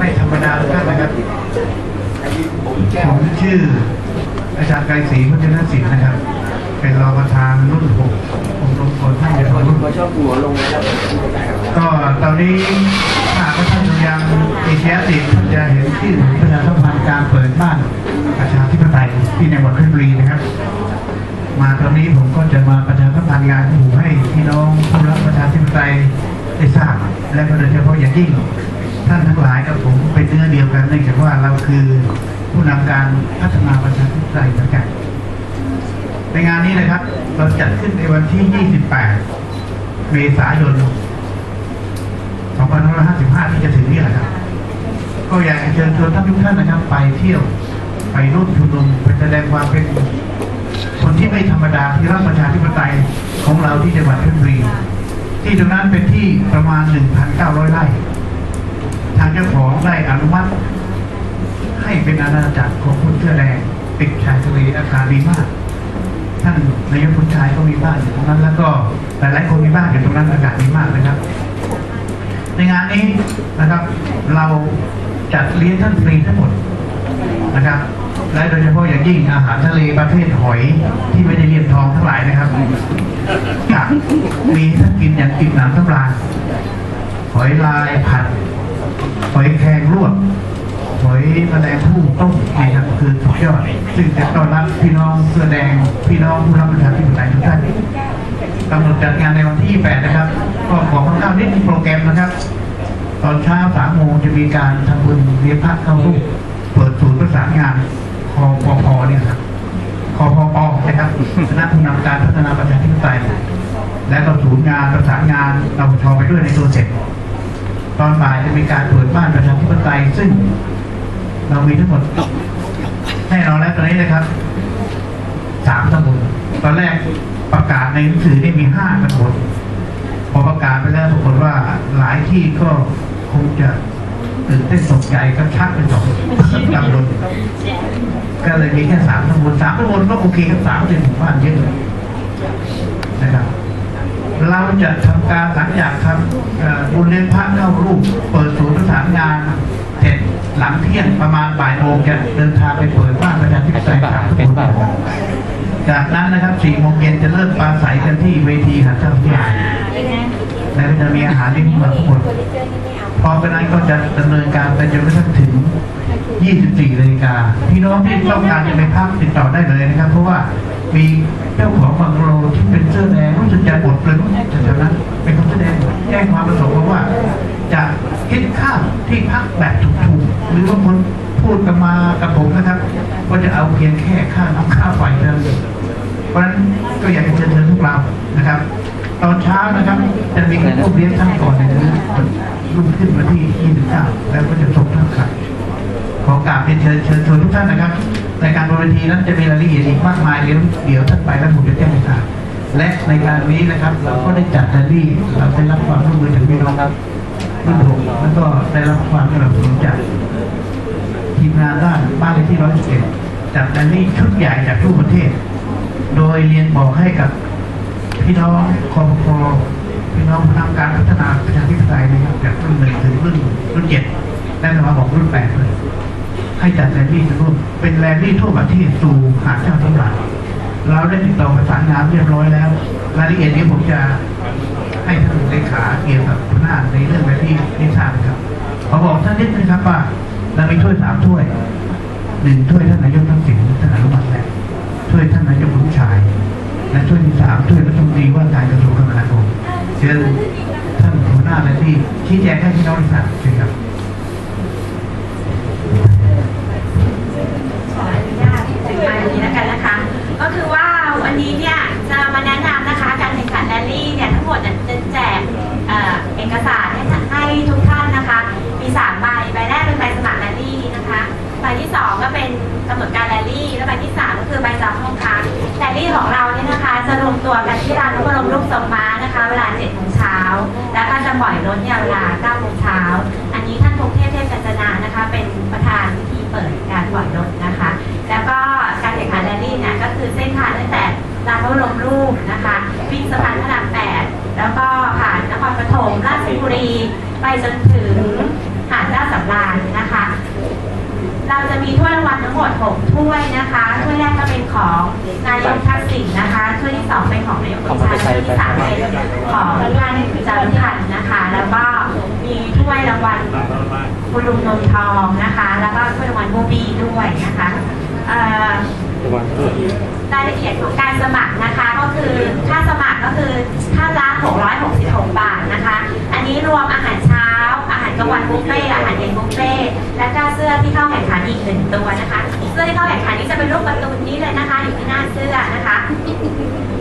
ไม่ธรรมดาทุกท่านนะครับผมชื่อ อาจารย์ไกรศรีพุทธนศิลป์นะครับ เป็นรองประธานรุ่นหกองค์กรคนท่านจะรุ่นก็ชอบหัวลงแล้วก็ตอนนี้หากว่าท่านยังมีแค่ติดท่านจะเห็นที่ประชาสัมพันธ์การเปิดบ้านประชาธิปไตยที่ในวัดเพชรบุรีนะครับ มาตอนนี้ผมก็จะมาประชาสัมพันธ์งานหมู่ให้พี่น้องผู้รักประชาธิปไตยได้ทราบและก็โดยเฉพาะอย่างยิ่ง ท่านทั้งหลายกับผมเป็นเนื้อเดียวกันเนื่องจากว่าเราคือผู้นำการพัฒนาประชาธิปไตยเหมือนกันในงานนี้นะครับ เราจัดขึ้นในวันที่ 28 เมษายน 2555 ที่จะถึงนี่แหละครับ ก็อยากจะเชิญชวนท่านทุกท่านนะครับ ไปเที่ยวไปร่วมชุมนุมไปแสดงความเป็นคนที่ไม่ธรรมดาที่รักประชาธิปไตยของเราที่จังหวัดเพชรบุรีที่ตรงนั้นเป็นที่ประมาณ 1,900 ไร่ ทางเจ้าของได้อนุมัติ ให้เป็นอาณาจักรของคนเสื้อแดงติดชายทะเลอาคารดีมาก ท่านนายกคุณชายก็มีบ้านอยู่ตรงนั้น แล้วก็หลายๆคนมีบ้านอยู่ตรงนั้นอากาศดีมากนะครับ ในงานนี้นะครับ เราจัดเลี้ยงท่านฟรีทั้งหมดนะครับและโดยเฉพาะอย่างยิ่งอาหารทะเลประเภทหอยที่ไม่ได้เรียบทองทั้งหลายนะครับจะมีท่านกินอย่างกินหนำสำราญหอยลายผัด หอยแครงลวกหอยแมลงภู่ต้มนี่ครับคือสุดยอดซึ่งจะต้อนรับพี่น้องเสื้อแดงพี่น้องผู้รับประทานที่ปไตยทุกท่านกำหนดจัดงานในวันที่ 8 นะครับ ก็ขอข้าวนิดนึงโปรแกรมนะครับ ตอนเช้าสามโมงจะมีการทำบุญเลี้ยงพระเข้ารูปเปิดศูนย์ประสานงานคอปพเนี่ยครับคอพปนะครับคณะผู้นำการพัฒนาประชาธิปไตยและก็ศูนย์งานประสานงานเราชอไปด้วยในตัวเสร็จ ตอนบ่ายจะมีการเปิดบ้านประชาธิปไตยซึ่ง เรามีทั้งหมดแน่นอนแล้วตอนนี้นะครับสามตำบลตอนแรกประกาศในหนังสือนี่มีห้าตำบลพอประกาศไปแล้วปรากฏว่าหลายที่ก็คงจะตื่นเต้นตกใจก็ชักเป็นสองตำบลก็เลยมีแค่สามตำบลสามตำบลก็โอเคครับสามเป็นหมู่บ้านเยอะเลย จะทำการหลังจากทำบุญเลี้ยงพระเข้ารูป เปิดศูนย์ประสานงานเสร็จหลังเที่ยงประมาณบ่ายโมงจะเดินทางไปเปิดบ้านประชาธิปไตยครับทุกคนจากนั้นนะครับสี่โมงเย็นจะเริ่มปราศัยกันที่เวทีหัดเจ้าที่และจะมีอาหารเลี้ยงมาทั้งหมดพอเป็นนั้นก็จะดำเนินการไปจนกระทั่งถึง 24นาฬิกาพี่น้องที่ต้องการจะไปพักติดต่อได้เลยนะครับ เพราะว่ามีเจ้าของบังโลที่เป็นเสื้อแดงรู้สึกจะบดเลยแถวๆนั้นเป็นคนเสื้อแดงแจ้งความประสงค์มาว่า จะคิดค่าที่พักแบบถูกๆหรือบางคนพูดกันมากับผมนะครับว่าจะเอาเพียงแค่ค่าน้ำค่าไฟเท่านั้นเองเพราะฉะนั้นก็อยากจะเชิญพวกเรานะครับ ตอนเช้านะครับจะมีการเลี้ยงท่านก่อนในนี้รุ่งขึ้นมาที่ 29 แล้วก็จะ เรียนเชิญเชิญชวนทุกท่านนะครับในการบนเวทีนั้นจะมีรายละเอียดอีกมากมายเดี๋ยวเดี๋ยวท่านไปแล้วผมจะแจ้งให้ทราบและในการนี้นะครับเราก็ได้จัดแรลลี่เราได้รับความร่วมมือจากพี่น้องครับรุ่นหกแล้วก็ได้รับความสนับสนุนจากทีมงานด้านบ้านเลขที่ร้อยสิบเอ็ดจัดแรลลี่ชุดใหญ่จากทั่วประเทศ โดยเรียนบอกให้กับพี่น้องคอมพพี่น้องพนักการพัฒนาประชาธิปไตยนะครับจากรุ่นหนึ่งถึงรุ่นรุ่นเจ็ดได้มาบอกรุ่นแปดเลย ให้จัดแรลลี่ร่วเป็นแรลลี่ทั่วประเทศสู่หาดเจ้าทั้งหลายเราได้ติดต่อประสานงานเรียบร้อยแล้วรายละเอียดนี้ผมจะให้ท่านเลขาเกี่ยวกับหน้าในเรื่องแรลลี่ที่ทราบนครับขอบอกท่านนิดนึงครับว่าเรามีถ้วยสามถ้วยหนึ่งถ้วยท่านนายกทักษิณท่านอนุมัติแล้วถ้วยท่านนายกผู้ชาย และถ้วยที่สามถ้วยรัฐมนตรีว่าการกระทรวงคมนาคมเชิญท่านหัวหน้าและที่ชี้แจงให้พี่น้องทราบเชิญครับ ญาตถึงมาอย่างนี้แล้วกันนะคะ ก็คือว่าวันนี้เนี่ยจะมาแนะนำนะคะการแข่งขันแรลลี่เนี่ยทั้งหมดจะแจกเอ่อเอกสารให้ให้ทุกท่านนะคะ มีสามใบใบแรกเป็นใบสมัครแรลลี่นะคะใบที่สองก็เป็นกำหนดการแรลลี่ และใบที่สามก็คือใบจองห้องพักแรลลี่ของเราเนี่ยนะคะจะรวมตัวกันที่ร้านพ ของนายกทักษิณนะคะถ้วยที่สองเป็นของนายกบุญชัยถ้วยที่สามเป็นของท่านจารุพันธ์นะคะ แล้วก็มีถ้วยรางวัลบุรุษนนทองนะคะ แล้วก็ถ้วยรางวัลโมบีด้วยนะคะเอ่อรายละเอียดของการสมัครนะคะก็คือค่าสมัครก็คือค่าละ666 บาทนะคะ อันนี้รวมอาหารเช้า อาหารกลางวันบุฟเฟ่ต์อาหารเย็นบุฟเฟ่ต์และก็เสื้อที่เข้าแข่งขันอีกหนึ่งตัวนะคะ เสื้อที่เข้าแข่งขันนี้จะเป็นรูปการ์ตูน นี้เลยนะคะอยู่ที่หน้าเสื้อนะคะ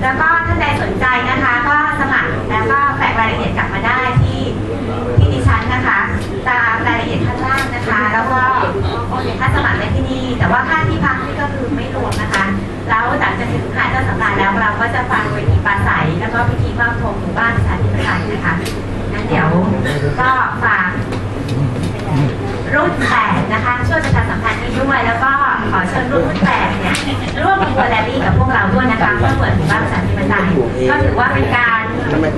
แล้วก็ท่านใดสนใจนะคะ ก็สมัครแล้วก็แฝงรายละเอียดกลับมาได้ที่ที่ดิฉันนะคะ ตามรายละเอียดข้างล่างนะคะ แล้วก็โอนเงินค่าสมัครได้ที่นี่แต่ว่าค่าที่พักนี่ก็คือไม่รวมนะคะ แล้วหลังจากถึงหาเจ้าสำราญแล้วเราก็จะฟังเวทีปราศัยแล้วก็พิธีมอบธงหมู่บ้านประชาธิปไตยนะคะงั้นเดี๋ยวก็ฝากรุ่นแปดนะคะช่วยประชาสัมพันธ์นี้ด้วยแล้วก็ขอเชิญรุ่นแปด ร่วมขบวนแรลลี่กับพวกเราด้วยนะคะเพื่อเปิดหมู่บ้านประชาธิปไตยก็ถือว่าเป็นการ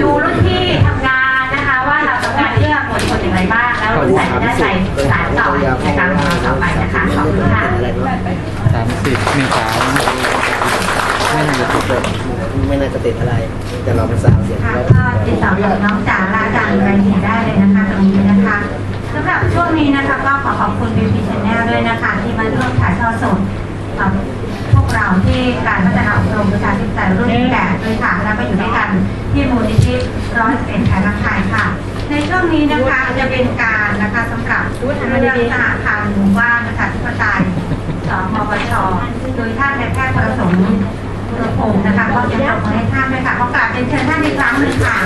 ดูรุ่นที่ทำงานนะคะ ว่าเราทำงานเพื่อมวลชนอย่างไรบ้างแล้วรุ่นแปดจะได้ไปสานต่อในการของเราต่อไปนะคะขอบคุณค่ะสามสิบเมษายนไม่น่าจะติดเลยไม่น่าจะติดอะไรแต่เราเป็นสาวเสียงค่ะเราก็ติดต่อกับน้องจ๋าลาจังรายละเอียดได้ นี้นะคะจะเป็นการนะคะสำหรับเรื่องสหพันธ์หมู่บ้านประชาธิปไตยสมปชโดยท่านนายแพทย์ประสงค์คุณพงศ์นะคะก็จะปรบมือให้ท่านเลยค่ะขอกราบเป็นเชิญท่านอีกครั้งหนึ่งค่ะ